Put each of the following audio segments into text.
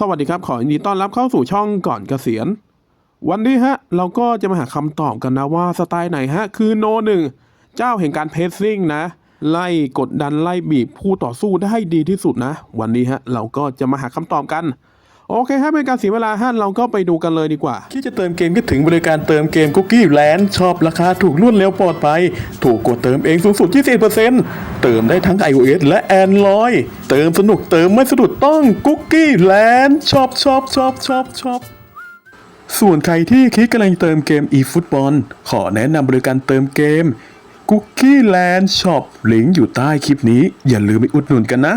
สวัสดีครับ ขอยินดีต้อนรับเข้าสู่ช่องก่อนเกษียณ วันนี้ฮะ เราก็จะมาหาคำตอบกันนะว่าสไตล์ไหนฮะ คือโนหนึ่งเจ้าแห่งการเพสซิ่งนะ ไล่กดดันไล่บีบผู้ต่อสู้ได้ดีที่สุดนะ วันนี้ฮะ เราก็จะมาหาคำตอบกัน โอเคฮะเป็นการเสียเวลาฮะเราก็ไปดูกันเลยดีกว่า ที่จะเติมเกมก็ถึงบริการเติมเกมคุกกี้แลนด์ชอบราคาถูกรวดเร็วปลอดภัย ถูกกว่าเติมเองสูงสุด20%เติมได้ทั้ง iOS และ Android เติมสนุกเติมไม่สะดุดต้องคุกกี้แลนด์ชอบชอบชอบชอบชอบส่วนใครที่คิดกำลังเติมเกม eFootball ขอแนะนำบริการเติมเกม Cookie Land Shop ลิงก์อยู่ใต้คลิปนี้ อย่าลืมไปอุดหนุนกันนะ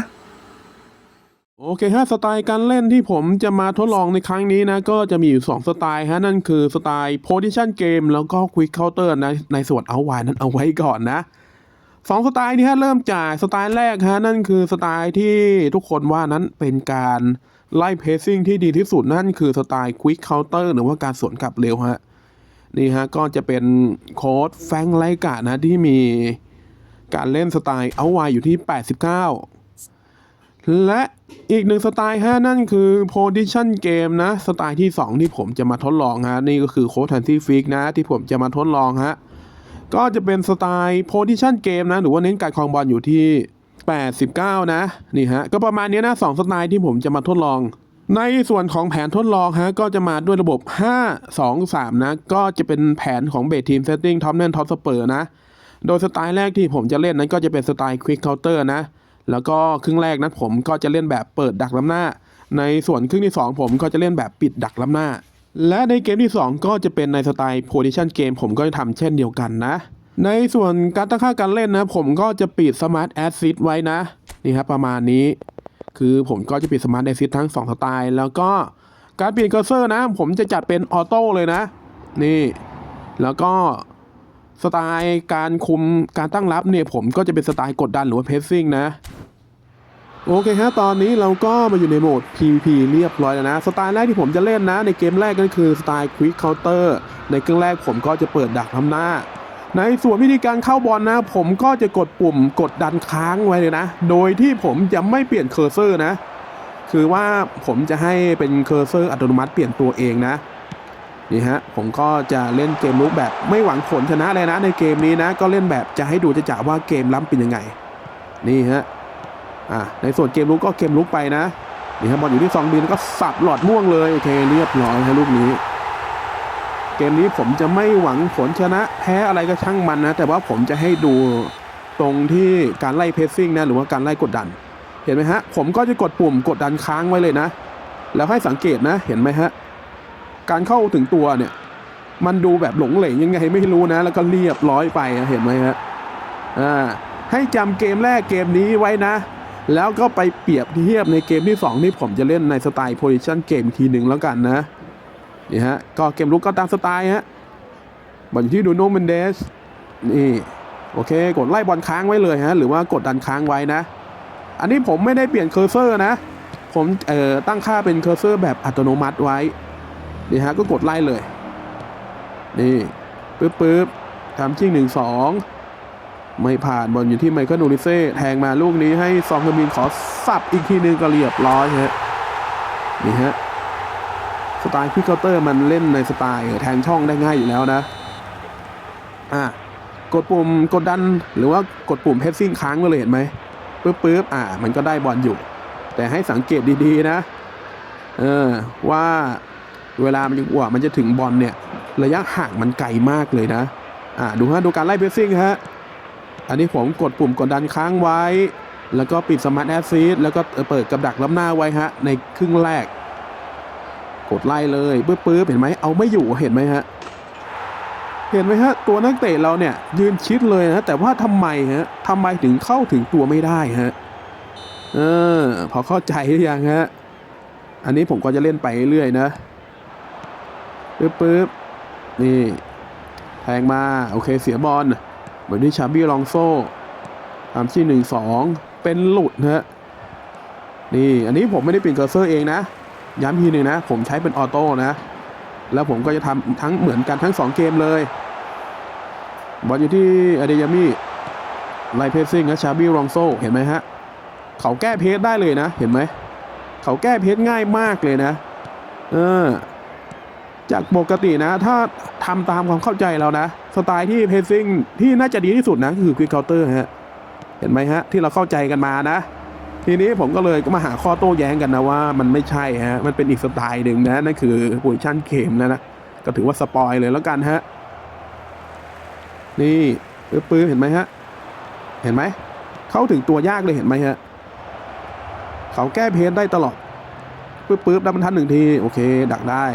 โอเคฮะสไตล์การเล่นที่ผมจะมาทดลองในครั้งนี้นะ ก็จะมีอยู่ 2 สไตล์ฮะนั่นคือสไตล์ position game แล้วก็ quick counter นะในส่วน outline นั้นเอาไว้ก่อนนะสองสไตล์นี้ฮะเริ่มจากสไตล์แรกฮะนั่นคือสไตล์ที่ทุกคนว่านั้นเป็นการไล่ pacing ที่ดีที่สุดนั่นคือสไตล์ quick counter หรือว่าการสวนกลับเร็วฮะนี่ฮะก็จะเป็นโค้ดแฟงไลกะนะที่มีการเล่นสไตล์ outline อยู่ที่ 89 และอีกหนึ่งสไตล์ฮะนั่นคือ position game นะ สไตล์ที่ 2 ที่ผมจะมาทดลองฮะ นี่ก็คือ code anti fix นะ ที่ผมจะมาทดลองฮะ ก็จะเป็นสไตล์ position game นะ หรือว่าเน้นการครองบอลอยู่ที่ 89 นะ นี่ฮะ ก็ประมาณนี้นะ2สไตล์ที่ผมจะมาทดลอง ในส่วนของแผนทดลองฮะ ก็จะมาด้วยระบบ 5 2 3 นะ ก็จะเป็นแผนของเบสทีมเซตติ้งท็อปเนนท็อปสเปอร์นะ โดยสไตล์แรกที่ผมจะเล่นนั้นก็จะเป็นสไตล์ Quick Counter นะ แล้วก็ครึ่งแรกนั้นผมก็จะเล่นแบบเปิดดักล้ำหน้า ในส่วนครึ่งที่ 2 ผมก็จะเล่นแบบปิดดักล้ำหน้า และในเกมที่ 2 ก็จะเป็นในสไตล์ Position Game ผมก็จะทำเช่นเดียวกันนะ ในส่วนการตั้งค่าการเล่นนะ ผมก็จะปิด Smart Assist ไว้นะนี่ครับประมาณนี้ คือผมก็จะปิด Smart Assist ทั้ง 2 สไตล์ แล้วก็การเปลี่ยนเคอร์เซอร์นะ ผมจะจัดเป็นออโต้เลยนะ นี่ แล้วก็สไตล์การคุมการตั้งรับเนี่ยผมก็จะเป็นสไตล์กดดันหรือว่าเพสซิ่งนะ โอเคฮะตอนนี้เราก็มาอยู่ในโหมด PVP เรียบร้อยแล้วนะ สไตล์แรกที่ผมจะเล่นนะ ในเกมแรกก็คือสไตล์ Quick Counter ในเครื่องแรกผมก็จะเปิดดักทำหน้า ในส่วนวิธีการเข้าบอลนะ ผมก็จะกดปุ่มกดดันค้างไว้เลยนะ โดยที่ผมจะไม่เปลี่ยนเคอร์เซอร์นะ คือว่าผมจะให้เป็นเคอร์เซอร์อัตโนมัติเปลี่ยนตัวเองนะนี่ฮะผมก็จะเล่นเกมลุกแบบไม่หวังผลชนะเลยนะ ในเกมนี้นะ ก็เล่นแบบจะให้ดูจะจ่าว่าเกมล้ำเป็นยังไง นี่ฮะ อะในส่วนเกมลุกก็เกมลุกไปนะนี่ฮะบบอลอยู่ที่ซองบินก็สับหลอดม่วงเลยโอเคเรียบร้อยฮะลูกนี้ เกมนี้ผมจะไม่หวังผลชนะแพ้อะไรก็ช่างมันนะ แต่ว่าผมจะให้ดูตรงที่การไล่เพสซิ่งนะหรือว่าการไล่กดดัน เห็นไหมฮะ ผมก็จะกดปุ่มกดดันค้างไว้เลยนะ แล้วให้สังเกตนะเห็นไหมฮะการเข้าถึงตัวเนี่ยมันดูแบบหลงเหลงยังไงไม่รู้นะ แล้วก็เรียบร้อยไปเห็นไหมฮะอ่าให้จำเกมแรกเกมนี้ไว้นะ แล้วก็ไปเปรียบเทียบในเกมที่ 2 ที่ผมจะเล่นในสไตล์ position เกมทีหนึ่งแล้วกันนะนี่ฮะก็เกมลุกก็ตามสไตล์ฮะบอลอยู่ที่ดูโนเมนเดสนี่โอเค กดไล่บอลค้างไว้เลยฮะหรือว่ากดดันค้างไว้นะ อันนี้ผมไม่ได้เปลี่ยนเคอร์เซอร์นะ ผมเอ่อตั้งค่าเป็นเคอร์เซอร์แบบอัตโนมัติไว้นี่ฮะก็กดไล่เลย นี่ปึ๊บปึ๊บทำชิ่งหนึ่งสอง ไม่ผ่านบอลอยู่ที่ไมเคิลนูริเซ่แทงมาลูกนี้ให้ซองกมินขอสับอีกทีนึงก็เรียบร้อยฮะนี่ฮะสไตล์พิกเคาน์เตอร์มันเล่นในสไตล์แทงช่องได้ง่ายอยู่แล้วนะอะกดปุ่มกดดันหรือว่ากดปุ่มเพสซิ่งค้างไว้เลยเห็นไหมปึ๊บปึ๊บอะมันก็ได้บอลอยู่ แต่ให้สังเกตดีๆนะเออว่าเวลามันจะกว่ามันจะถึงบอลเนี่ย ระยะห่างมันไกลมากเลยนะ อ่าดูฮะดูการไล่เพสซิ่งฮะ อันนี้ผมกดปุ่มกดดันค้างไว้ แล้วก็ปิดสมาร์ทแอสซิสแล้วก็เปิดกับดักล้ำหน้าไว้ฮะ ในครึ่งแรก กดไล่เลยปื๊บปื๊บเห็นไหมเอาไม่อยู่เห็นไหมฮะ เห็นไหมฮะ ตัวนักเตะเราเนี่ย ยืนชิดเลยนะ แต่ว่าทำไมฮะทำไมถึงเข้าถึงตัวไม่ได้ฮะเออพอเข้าใจหรือยังฮะ อันนี้ผมก็จะเล่นไปเรื่อยนะปึ๊บปึ๊บนี่ แทงมา โอเคเสียบอล เหมือนที่ชาบี้ลองโซ่ตามที่หนึ่งสองเป็นหลุดนะฮะนี่อันนี้ผมไม่ได้เปลี่ยนเคอร์เซอร์เองนะ ย้ำทีหนึ่งนะ ผมใช้เป็นออโต้นะ แล้วผมก็จะทำทั้งเหมือนกันทั้งสองเกมเลยบอลอยู่ที่อเดยามิไลเพสซิ่งนะชาบี้ลองโซ่เห็นไหมฮะ เขาแก้เพสได้เลยนะ เห็นไหม เขาแก้เพชรง่ายมากเลยนะ เออ จากปกตินะ ถ้า ทำตามความเข้าใจเรานะ สไตล์ที่เพซซิ่งที่น่าจะดีที่สุดนะคือควิกเคาน์เตอร์ฮะเห็นไหมฮะที่เราเข้าใจกันมานะ ทีนี้ผมก็เลยก็มาหาข้อโต้แย้งกันนะว่ามันไม่ใช่ฮะมันเป็นอีกสไตล์หนึ่งนะนั่นคือโพซิชันเกมนะนะก็ถือว่าสปอยเลยแล้วกันฮะนี่ปื้อเห็นไหมฮะเห็นไหมเข้าถึงตัวยากเลยเห็นไหมฮะเขาแก้เพจได้ตลอดปื๊บปื๊บดับบรรทัดหนึ่งที โอเค ดักได้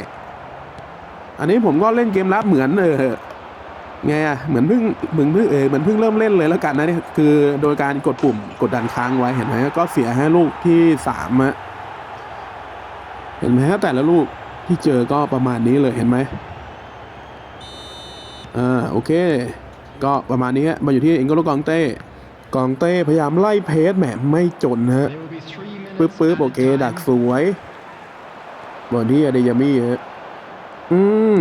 อันนี้ผมก็เล่นเกมรับเหมือนเออไงอะเหมือนเพิ่งเหมือนเพิ่งเออเหมือนเพิ่งเริ่มเล่นเลยแล้วกันนะนี่คือโดยการกดปุ่มกดดันค้างไว้เห็นไหมก็เสียให้ลูกที่สามอะเห็นไหมฮะแต่ละลูกที่เจอก็ประมาณนี้เลยเห็นไหมอ่าโอเค ก็ประมาณนี้ฮะมาอยู่ที่เอ็งโกโลกองเต้กองเต้พยายามไล่เพจแหมไม่จนฮะปึ๊บปึ๊บโอเค ดักสวยบอลที่อเดยามี่ฮะ อืม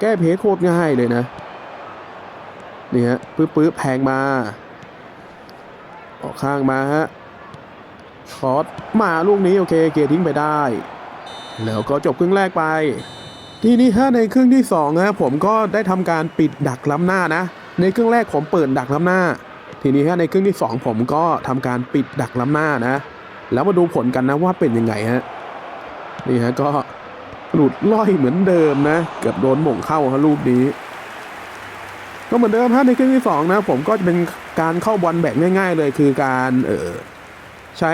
แก้เพจโคตรง่ายเลยนะ นี่ฮะปึ๊บปึ๊บแพงมา ออกข้างมาฮะคอสมาลูกนี้โอเค เกียร์ทิ้งไปได้ แล้วก็จบครึ่งแรกไป ทีนี้ฮะในครึ่งที่สองฮะผมก็ได้ทำการปิดดักล้ำหน้านะ ในครึ่งแรกผมเปิดดักล้ำหน้า ทีนี้ฮะในครึ่งที่สองผมก็ทำการปิดดักล้ำหน้านะ แล้วมาดูผลกันนะว่าเป็นยังไงฮะ นี่ฮะก็ หลุดล่อยเหมือนเดิมนะ เกือบโดนหม่งเข้าฮะลูกนี้ ก็เหมือนเดิมฮะในครึ่งที่สองนะ ผมก็จะเป็นการเข้าบอลแบบง่าย ๆ เลยคือการเออใช้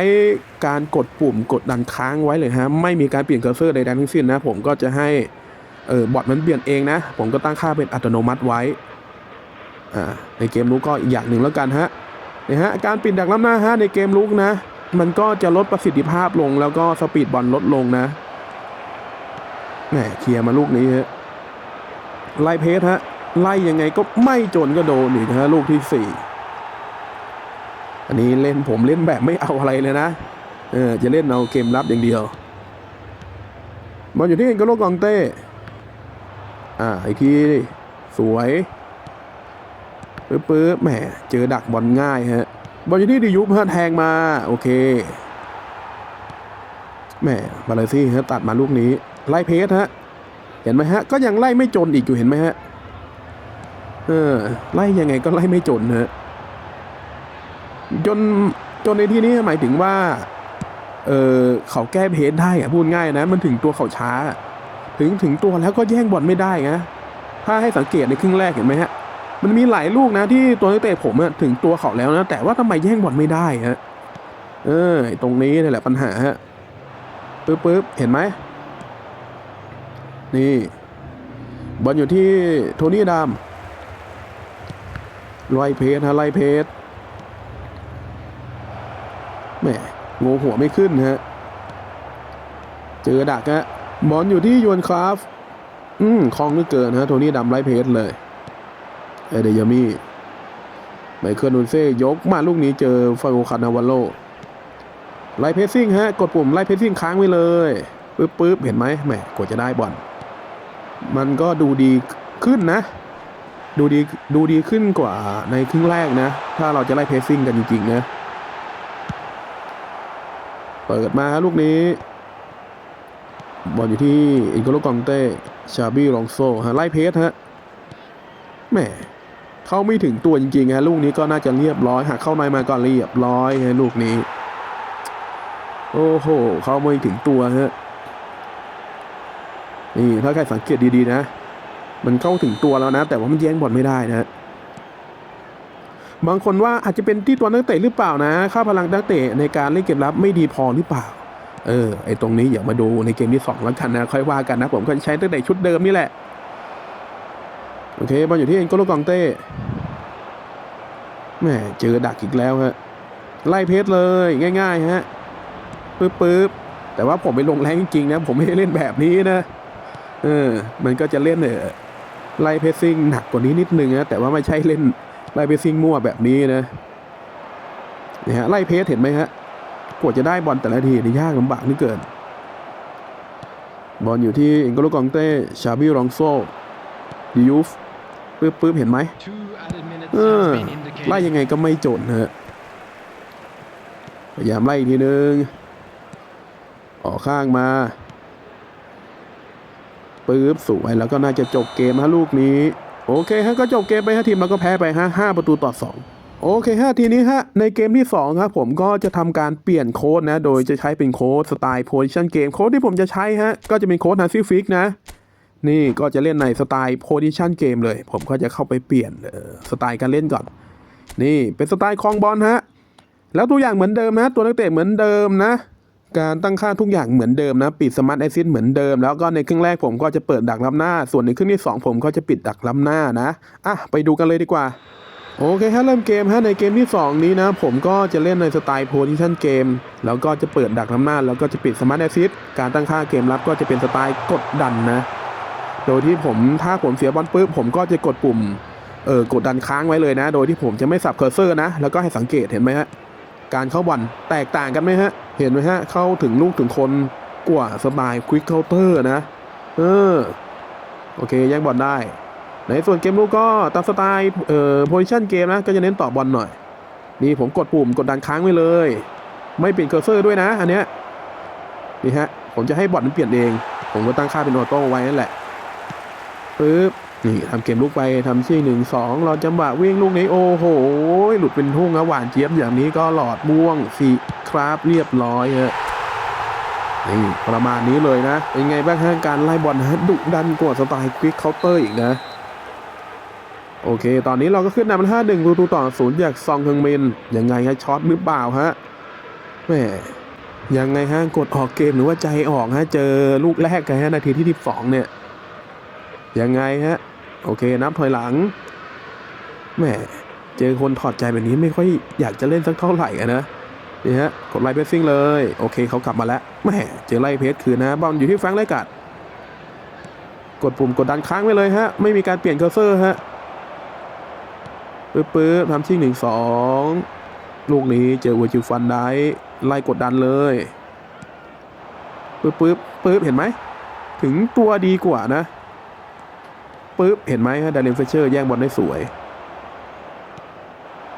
การกดปุ่มกดดันค้างไว้เลยฮะ ไม่มีการเปลี่ยนเคอร์เซอร์ใดๆทั้งสิ้นนะ ผมก็จะให้เออบอทมันเปลี่ยนเองนะ ผมก็ตั้งค่าเป็นอัตโนมัติไว้อ่าในเกมลุกก็อีกอย่างหนึ่งแล้วกันฮะนะฮะการปิดดักล้ำหน้าฮะในเกมลุกนะ มันก็จะลดประสิทธิภาพลงแล้วก็สปีดบอลลดลงนะ แหมเคลียร์มาลูกนี้ฮะไล่เพสฮะไล่ยังไงก็ไม่จนก็โดนอีกฮะลูกที่สี่อันนี้เล่นผมเล่นแบบไม่เอาอะไรเลยนะเออจะเล่นเอาเกมรับอย่างเดียวบอลอยู่ที่เอ็นโกโลกองเต้อ่าอีกทีสวยปื๊บปื๊บแหมเจอดักบอลง่ายฮะบอลอยู่ที่ดิยุบฮะแทงมา โอเคแหมบาเลซี่ฮะตัดมาลูกนี้ ไล่เพสฮะ เห็นไหมฮะ ก็ยังไล่ไม่จนอีกอยู่เห็นไหมฮะ เออ ไล่ยังไงก็ไล่ไม่จนฮะ จนจนในที่นี้หมายถึงว่า เออเขาแก้เพจได้อะพูดง่ายนะ มันถึงตัวเขาช้า ถึงถึงตัวแล้วก็แย่งบอลไม่ได้นะ ถ้าให้สังเกตในครึ่งแรกเห็นไหมฮะ มันมีหลายลูกนะที่ตัวนักเตะผมอะถึงตัวเขาแล้วนะ แต่ว่าทำไมแย่งบอลไม่ได้ฮะ เออ ตรงนี้นี่แหละปัญหาฮะปึ๊บปึ๊บเห็นไหม นี่บอลอยู่ที่โทนี่ดามไล่เพจฮะไล่เพจแหมงูหัวไม่ขึ้นฮะ เจอดักฮะบอลอยู่ที่ยวนคราฟ อืมคลองเหลือเกินฮะโทนี่ดำไล่เพจเลยเอเดยามี่ไมเคิลนูนเซ่ยกมาลูกนี้เจอฟาโอคานาวาโลไล่เพสซิ่งฮะ กดปุ่มไล่เพสซิ่งค้างไว้เลยปึ๊บปึ๊บเห็นไหมแหมกว่าจะได้บอล มันก็ดูดีขึ้นนะ ดูดีดูดีขึ้นกว่าในครึ่งแรกนะ ถ้าเราจะไล่เพสซิ่งกันจริงๆนะ เปิดมาฮะลูกนี้ บอลอยู่ที่อินโกโลกองเต้ ชาบี้ลองโซฮะไล่เพสฮะแหมเข้าไม่ถึงตัวจริงๆฮะลูกนี้ก็น่าจะเรียบร้อยหากเข้าในมาก็เรียบร้อยฮะลูกนี้ โอ้โห เข้าไม่ถึงตัวฮะ นี่ถ้าใครสังเกตดีๆนะ มันเข้าถึงตัวแล้วนะ แต่ว่ามันแย่งบอลไม่ได้นะบางคนว่าอาจจะเป็นที่ตัวนักเตะหรือเปล่านะ ค่าพลังนักเตะในการเล่นเกมรับไม่ดีพอหรือเปล่า เออ ไอตรงนี้อย่ามาดูในเกมที่สองแล้วกันนะ ค่อยว่ากันนะ ผมก็ใช้ตั้งแต่ชุดเดิมนี่แหละ โอเคบอลอยู่ที่เอ็นโกโลกองเต้แหมเจอดักอีกแล้วฮะ ไล่เพชรเลยง่าย ๆ ฮะปึ๊บปึ๊บแต่ว่าผมไปลงแรงจริงๆนะ ผมไม่ได้เล่นแบบนี้นะ เออ มันก็จะเล่นเออไล่เพสซิ่งหนักกว่านี้นิดนึงนะแต่ว่าไม่ใช่เล่นไล่เพสซิ่งมั่วแบบนี้นะนี่ฮะไล่เพสเห็นไหมฮะกว่าจะได้บอลแต่ละทีนี่ยากลำบากนี่เกิน บอลอยู่ที่เอ็นโกลกองเต้ชาบิรองโซดิยูฟปึ๊บปึ๊บเห็นไหมเออไล่ยังไงก็ไม่จนฮะพยายามไล่อีกทีนึงออกข้างมา ปึ๊บสวยแล้วก็น่าจะจบเกมฮะลูกนี้ โอเคฮะก็จบเกมไปฮะทีมเราก็แพ้ไปฮะห้าประตูต่อสองโอเคฮะทีนี้ฮะในเกมที่สองครับผมก็จะทำการเปลี่ยนโค้ดนะ โดยจะใช้เป็นโค้ดสไตล์ position game โค้ดที่ผมจะใช้ฮะก็จะเป็นโค้ด n a z i Fix นะ นี่ก็จะเล่นในสไตล์ position game เลย ผมก็จะเข้าไปเปลี่ยนสไตล์การเล่นก่อน นี่เป็นสไตล์คลองบอลฮะแล้วตัวอย่างเหมือนเดิมนะ ตัวนักเตะเหมือนเดิมนะ การตั้งค่าทุกอย่างเหมือนเดิมนะ ปิดสมาร์ทไอซิสเหมือนเดิม แล้วก็ในครึ่งแรกผมก็จะเปิดดักล้ำหน้า ส่วนในครึ่งที่สองผมก็จะปิดดักล้ำหน้านะอะไปดูกันเลยดีกว่าโอเคฮะเริ่มเกมฮะในเกมที่ 2 นี้นะ ผมก็จะเล่นในสไตล์โพซิชันเกมแล้วก็จะเปิดดักล้ำหน้า แล้วก็จะปิดสมาร์ทไอซิสการตั้งค่าเกมรับก็จะเป็นสไตล์กดดันนะ โดยที่ผมถ้าผมเสียบอลปุ๊บผมก็จะกดปุ่มเออกดดันค้างไว้เลยนะ โดยที่ผมจะไม่สับเคอร์เซอร์นะ แล้วก็ให้สังเกตเห็นไหมฮะการเข้าบอลแตกต่างกันไหมฮะ เห็นไหมฮะ เข้าถึงลูกถึงคนกว่าสไตล์ควิกเคาน์เตอร์นะ เออ โอเค แย่งบอลได้ ในส่วนเกมลูกก็ตามสไตล์เอ่อโพซิชันเกมนะ ก็จะเน้นต่อบอลหน่อย นี่ผมกดปุ่มกดดันค้างไว้เลย ไม่เปลี่ยนเคอร์เซอร์ด้วยนะ อันเนี้ยนี่ฮะ ผมจะให้บอลมันเปลี่ยนเอง ผมก็ตั้งค่าเป็นออโต้ไว้นั่นแหละปึ๊บ นี่ทำเกมลูกไปทำชี่หนึ่งสองราจังหวะวิ่งลูกนี้โอ้โห หลุดเป็นทุ่งนะหวานเจี๊ยบอย่างนี้ก็หลอดม่วงสีคราบเรียบร้อยฮะนี่ประมาณนี้เลยนะ เป็นไงบ้างฮะการไล่บอลฮะดุดันกว่าสไตล์ควิกเคาน์เตอร์อีกนะ โอเค ตอนนี้เราก็ขึ้นนำห้าหนึ่งประตูต่อศูนย์จากซองเฮงมินยังไงฮะช็อตหรือเปล่าฮะแหมยังไงฮะกดออกเกมหรือว่าใจออกฮะเจอลูกแรกกันฮะนาทีที่ 12 เนี่ย ยังไงฮะ โอเคนับถอยหลังแหมเจอคนถอดใจแบบนี้ไม่ค่อยอยากจะเล่นสักเท่าไหร่อะนะนี่ฮะกดไล่เพสซิ่งเลยโอเคเขากลับมาแล้วแหมเจอไล่เพสคืนนะบอลอยู่ที่แฟงไลกัดกดปุ่มกดดันค้างไว้เลยฮะ ไม่มีการเปลี่ยนเคอร์เซอร์ฮะปึ๊บปึ๊บทำชิ่งหนึ่งสองลูกนี้เจอวัวจิวฟันได้ไล่กดดันเลยปึ๊บปึ๊บปึ๊บเห็นไหม ถึงตัวดีกว่านะ ปึ๊บ เห็นไหมฮะดารินเฟเชอร์แย่งบอลได้สวย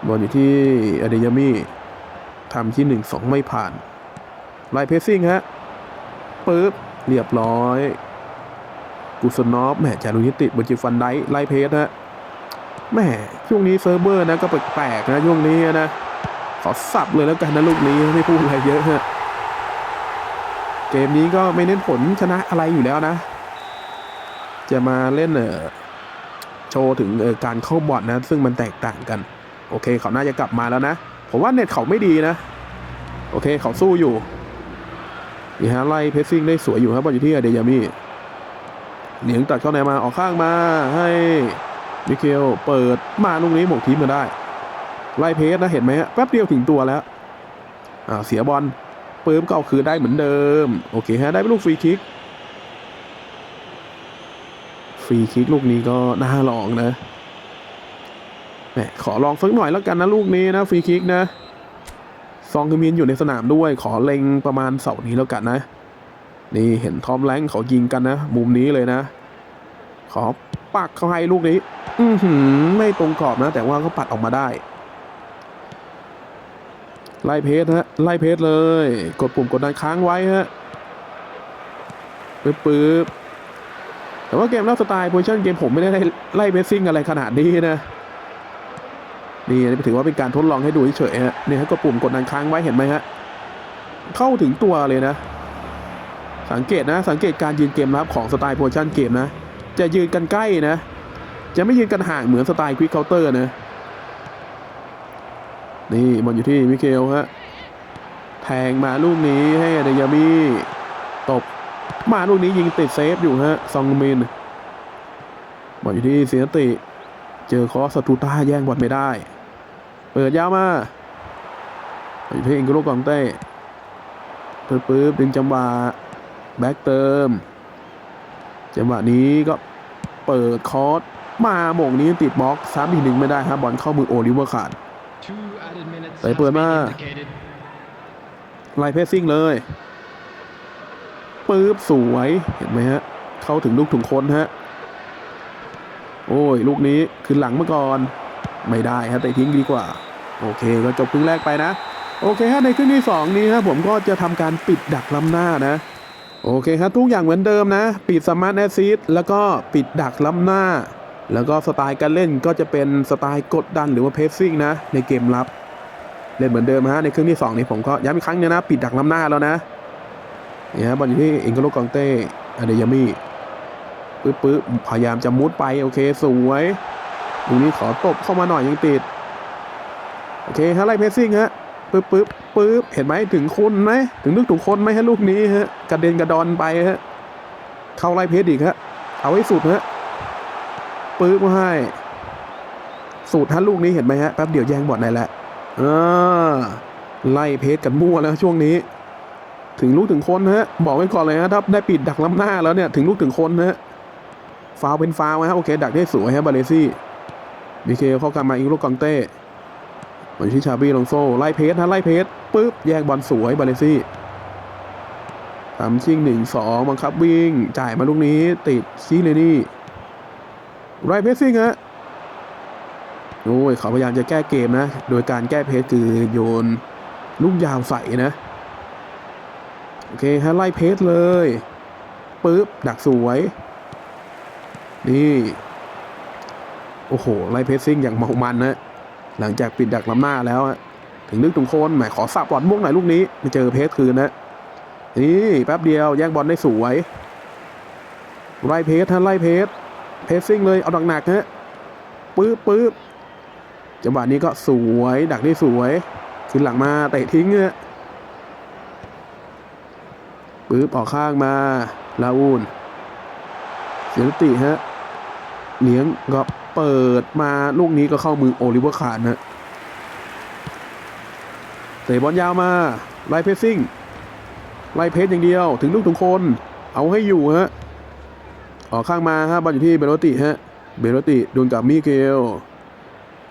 บอลอยู่ที่อเดยามีทำที่หนึ่งสองไม่ผ่านไล่เพสซิ่งฮะปึ๊บ เรียบร้อย กุสนอฟแหมจารุนิติดบนจิฟันได้ไล่เพสฮะแหม่ช่วงนี้เซิร์ฟเวอร์นะก็แปลกๆนะช่วงนี้นะขอสับเลยแล้วกันนะลูกนี้ไม่พูดอะไรเยอะฮะเกมนี้ก็ไม่เน้นผลชนะอะไรอยู่แล้วนะ จะมาเล่นเออโชว์ถึงเออการเข้าบอลนะ ซึ่งมันแตกต่างกัน โอเค เขาน่าจะกลับมาแล้วนะ ผมว่าเน็ตเขาไม่ดีนะ โอเค เขาสู้อยู่นี่ฮะไล่เพสซิ่งได้สวยอยู่ครับบอลอยู่ที่เดยามีเหลียงตัดเข้าในมาออกข้างมาให้มิเคลเปิดมาลูกนี้หมกทีมมาได้ ไล่เพสนะเห็นไหมฮะแป๊บเดียวถึงตัวแล้วอ่าเสียบอลปื้มก็เอาคืนได้เหมือนเดิม โอเคฮะได้เป็นลูกฟรีคิก รีคิกลูกนี้ก็น่าลองนะแหมขอลองสักหน่อยแล้วกันนะลูกนี้นะฟรีคิกนะ ซองคือมีนอยู่ในสนามด้วย ขอเล็งประมาณเสานี้แล้วกันนะ นี่เห็นทอมแรงเขายิงกันนะ มุมนี้เลยนะ ขอปักเข้าให้ลูกนี้ อือหือไม่ตรงกรอบนะ แต่ว่าก็ปัดออกมาได้ ไล่เพจฮะ ไล่เพจเลย กดปุ่มกดดันค้างไว้ฮะปึ๊บปึ๊บ แต่ว่าเกมลักสไตล์โพซิชั่นเกมผมไม่ได้ไล่เพสซิ่งอะไรขนาดนี้นะนี่นี่ถือว่าเป็นการทดลองให้ดูเฉยๆฮะนี่ฮะกดปุ่มกดดันค้างไว้เห็นไหมฮะเข้าถึงตัวเลยนะ สังเกตนะ สังเกตการยืนเกมรับของสไตล์โพซิชั่นเกมนะ จะยืนกันใกล้นะ จะไม่ยืนกันห่างเหมือนสไตล์ควิกเคาน์เตอร์นะ นี่บอลอยู่ที่มิเคลฮะแทงมาลูกนี้ให้เดยามีตบ มาลูกนี้ยิงติดเซฟอยู่ฮะซองมินบอลอยู่ที่เซียติ เจอคอสตูต้าแย่งบอลไม่ได้ เปิดยาวมาบอลอยู่ที่อิงโกโลกองเต้ปึ๊บปึ๊บดึงจังหวะแบ็กเติม จังหวะนี้ก็เปิดคอร์สมาหม่งนี้ติดบล็อกซ้ำอีกหนึ่งไม่ได้ครับบอลเข้ามือโอลิเวอร์ขาดไปเปิดมาไล่เพสซิ่งเลย ปึ๊บสวยเห็นไหมฮะ เข้าถึงลูกถุงคนฮะ โอ้ย ลูกนี้คือหลังมาก่อน ไม่ได้ฮะแต่ทิ้งดีกว่า โอเคก็จบครึ่งแรกไปนะ โอเคฮะในครึ่งที่ 2 นี้ฮะผมก็จะทำการปิดดักล้ำหน้านะ โอเคครับทุกอย่างเหมือนเดิมนะ ปิดสมาร์ทแอซิดแล้วก็ปิดดักล้ำหน้า แล้วก็สไตล์การเล่นก็จะเป็นสไตล์กดดันหรือว่าเพสซิ่งนะ ในเกมรับเล่นเหมือนเดิมฮะในครึ่งที่ 2 นี้ผมก็ย้ำอีกครั้งนึงนะ ปิดดักล้ำหน้าแล้วนะ เนี่ยฮะบอลอยู่ที่เอิงโกโลกองเต้อเดยามี่ปึ๊บปึ๊บพยายามจะมุดไป โอเค สวยตรงนี้ขอตบเข้ามาหน่อยยังติด โอเคฮะไล่เพสซิ่งฮะปึ๊บปึ๊บปึ๊บเห็นไหมถึงคนไหมถึงนึกถึงคนไหมฮะลูกนี้ฮะกระเด็นกระดอนไปฮะเข้าไล่เพสอีกฮะเอาให้สุดฮะปึ๊บมาให้สุดฮะลูกนี้เห็นไหมฮะแป๊บเดียวแย่งบอลได้แล้วอ่าไล่เพสกันมั่วแล้วช่วงนี้ ถึงลูกถึงคนฮะบอกไว้ก่อนเลยนะถ้าได้ปิดดักล้ำหน้าแล้วเนี่ยถึงลูกถึงคนฮะฟาวเป็นฟาวล์ฮะโอเค ดักได้สวยฮะบาเลซี่บีเคเข้ากลับมาอิงโลกองเต้มาอยู่ที่ชาบี้ลองโซ่ไล่เพสนะไล่เพสปุ๊บแยกบอลสวยบาเลซี่ทำชิงหนึ่งสองบังคับวิ่ง จ่ายมาลูกนี้ ติดซีเลนี่ไรเพสซิ่งฮะโอ้ยเขาพยายามจะแก้เกมนะ โดยการแก้เพสคือโยน ลูกยาวใส่นะ โอเคฮะไล่เพสเลยปุ๊บดักสวย นี่ โอ้โห ไล่เพสซิ่งอย่างเมามันนะหลังจากปิดดักล้ำหน้าแล้วถึงนึกถึงโคนแหมขอสับบอลม่วงหน่อยลูกนี้ไปเจอเพสคืนนะนี่แป๊บเดียวแย่งบอลได้สวยไล่เพสฮะไล่เพสเพสซิ่งเลยเอาหนักๆฮะปื๊บปื๊บจังหวะนี้ก็สวยดักได้สวยขึ้นหลังมาเตะทิ้งฮะ ปื๊บออกข้างมาลาอูนเสียติฮะเลี้ยงก็เปิดมาลูกนี้ก็เข้ามือโอลิเวอร์คาร์นนะเตะบอลยาวมาไล่เพสซิ่งไล่เพสอย่างเดียวถึงลูกถึงคน เอาให้อยู่ฮะออกข้างมาฮะบอลอยู่ที่เบโรติฮะเบโรติดวลกับมิเกล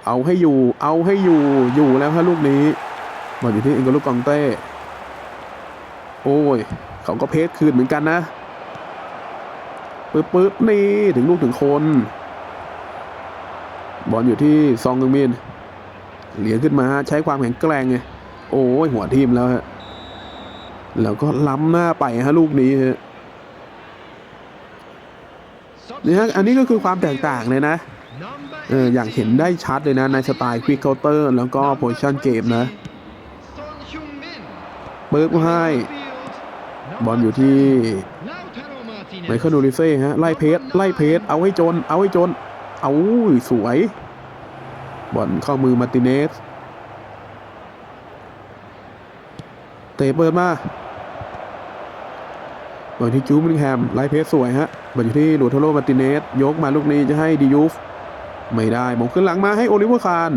เอาให้อยู่ เอาให้อยู่ อยู่แล้วฮะลูกนี้บอลอยู่ที่เอ็นโกลูกองเต้ โอ้ย เขาก็เพสคืนเหมือนกันนะปึ๊บปึ๊บนี่ถึงลูกถึงคน บอลอยู่ที่ซองกึงมินเหลียขึ้นมาใช้ความแข็งแกร่งไงโอ้ยหัวทีมแล้วฮะแล้วก็ล้ำหน้าไปฮะลูกนี้ฮะนี่ฮะอันนี้ก็คือความแตกต่างเลยนะเอออย่างเห็นได้ชัดเลยนะในสไตล์ควิกเคาน์เตอร์แล้วก็โพ i ชั่นเกมนะปึ๊บให้ บอลอยู่ที่ไมเคิลดูริเซ่ฮะไล่เพสไล่เพสเอาให้จน เอาให้จน เอาสวย บอลเข้ามือมาร์ติเนสเตะเปิดมาบอลที่จูมิงแฮมไล่เพสสวยฮะบอลอยู่ที่ลูโทโรมาร์ติเนสยกมาลูกนี้จะให้ดิยูฟไม่ได้มงขึ้นหลังมาให้โอลิเวอร์คาร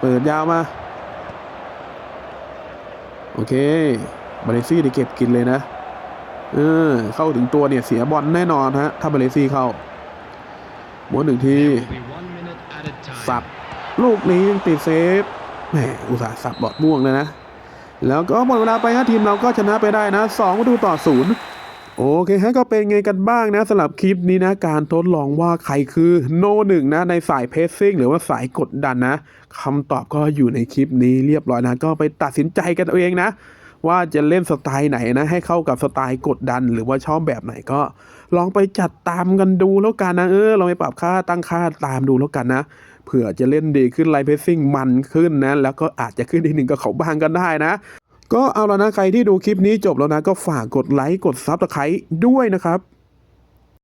เปิดยาวมา โอเค บาเลซี่ได้เก็บกินเลยนะ เออ เข้าถึงตัวเนี่ยเสียบอลแน่นอนฮะ ถ้าบาเลซี่เข้าม้วนหนึ่งที สับ ลูกนี้ยังติดเซฟ แหม อุตส่าห์สับบอดม่วงเลยนะ แล้วก็หมดเวลาไปฮะทีมเราก็ชนะไปได้นะ2ประตูต่อศูนย์โอเคฮะก็เป็นไงกันบ้างนะสำหรับคลิปนี้นะ การทดลองว่าใครคือโนหนึ่งนะ ในสายเพสซิ่งหรือว่าสายกดดันนะคำตอบก็อยู่ในคลิปนี้เรียบร้อยนะ ก็ไปตัดสินใจกันเอาเองนะ ว่าจะเล่นสไตล์ไหนนะให้เข้ากับสไตล์กดดัน หรือว่าชอบแบบไหนก็ ลองไปจัดตามกันดูแล้วกันนะเออลองไปปรับค่าตั้งค่าตามดูแล้วกันนะเผื่อจะเล่นดีขึ้นไลฟ์เพสซิ่งมันขึ้นนะแล้วก็อาจจะขึ้นอีกหนึ่งกับเขาบ้างกันได้นะก็เอาละนะใครที่ดูคลิปนี้จบแล้วนะก็ฝากกดไลค์กดซับสไครต์ด้วยนะครับ